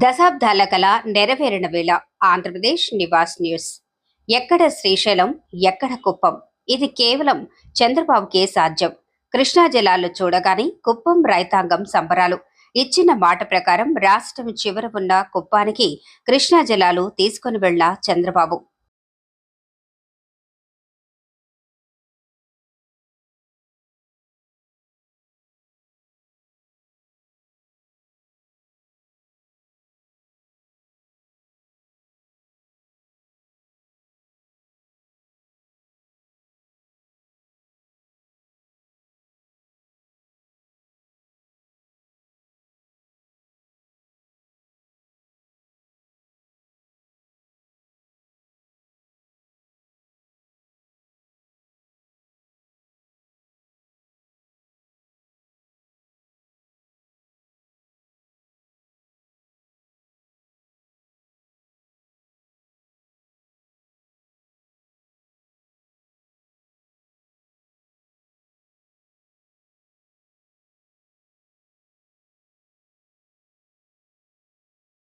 దశాబ్దాల కల నెరవేరిన వేళ ఆంధ్రప్రదేశ్ నివాస్ న్యూస్. ఎక్కడ శ్రీశైలం ఎక్కడ కుప్పం? ఇది కేవలం చంద్రబాబుకే సాధ్యం. కృష్ణా జలాలు చూడగానే కుప్పం రైతాంగం సంబరాలు. ఇచ్చిన మాట ప్రకారం రాష్ట్రం చివర ఉన్న కుప్పానికి కృష్ణా జలాలు తీసుకుని వెళ్ళ చంద్రబాబు.